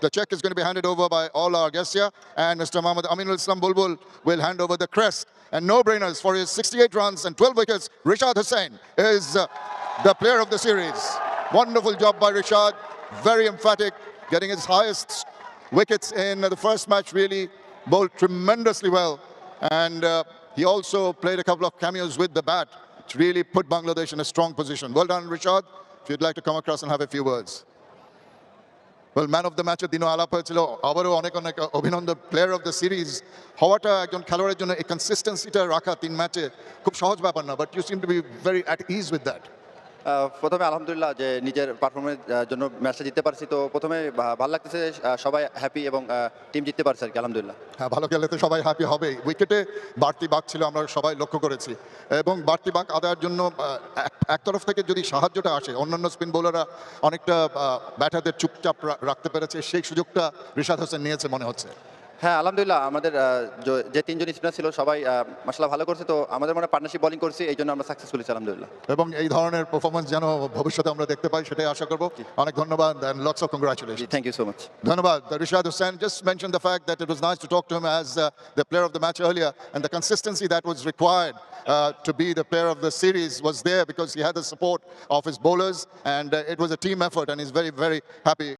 The check is going to be handed over by all our guests here, and Mr. Mohammad Aminul Islam Bulbul will hand over the crest. And no brainers for his 68 runs and 12 wickets. Rishad Hussain is uh, the player of the series. Wonderful job by Rishad, very emphatic, getting his highest wickets in the first match. Really bowled tremendously well, and uh, he also played a couple of cameos with the bat. which really put Bangladesh in a strong position. Well done, Rishad. If you'd like to come across and have a few words. Well man of the ম্যাচের দিনও আলাপ হয়েছিল। আবারও অনেক অনেক অভিনন্দন player of the series হওয়াটা একজন খেলোয়াড়ের জন্য এই কনসিস্টেন্সিটা রাখা তিন ম্যাচে খুব সহজ ব্যাপার না but you seem to be very at ease with that প্রথমে আলহামদুলিল্লাহ যে নিজের পারফরমেন্সের জন্য ম্যাচটা জিততে পারছি। তো প্রথমে ভালো লাগতেছে সবাই হ্যাপি এবং টিম জিততে পারছে আর কি আলহামদুলিল্লাহ। হ্যাঁ ভালো খেলে তো সবাই হ্যাপি হবে। উইকেটে বাড়তি বাক ছিল, আমরা সবাই লক্ষ্য করেছি। এবং বাড়তি বাক আদায়ের জন্য এক তরফ থেকে যদি সাহায্যটা আসে, অন্যান্য স্পিন বোলাররা অনেকটা ব্যাটারদের চুপচাপ রাখতে পেরেছে, সেই সুযোগটা রিশাদ হোসেন নিয়েছে, মনে হচ্ছে। হ্যাঁ আলহামদুলিল্লাহ আমাদের যে তিনজন স্পিনার ছিল সবাই মাসালা ভালো করছে তো আমাদের মানে পার্টনারশিপ বোলিং করছি এই জন্য আমরা সাকসেসফুল আলহামদুলিল্লাহ এবং এই ধরনের পারফরমেন্স যেন ভবিষ্যতে আমরা দেখতে পাই সেটাই আশা করব অনেক ধন্যবাদ and lots of congratulation thank you so much Rishad Hussain just mentioned the fact that it was nice to talk to him as uh, the player of the match earlier, and the consistency that was required uh, to be the player of the series was there because he had the support of his bowlers, and uh, it was a team effort, and he's very, very happy.